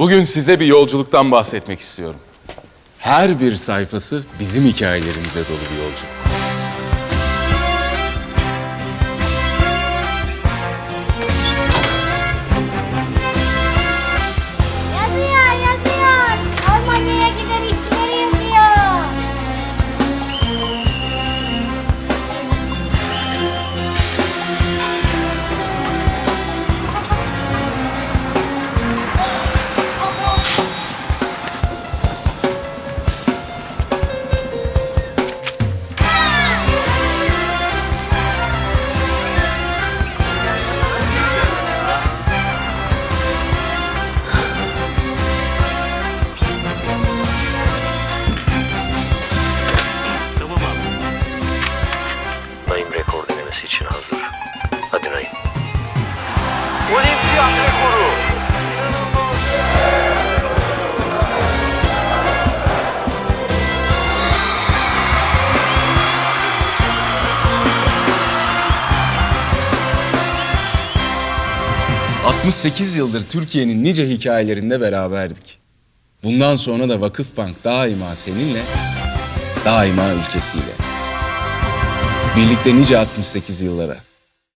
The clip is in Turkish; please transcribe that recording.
Bugün size bir yolculuktan bahsetmek istiyorum. Her bir sayfası bizim hikayelerimize dolu bir yolculuk. 68 yıldır Türkiye'nin nice hikayelerinde beraberdik. Bundan sonra da Vakıfbank daima seninle, daima ülkesiyle. Birlikte nice 68 yıllara.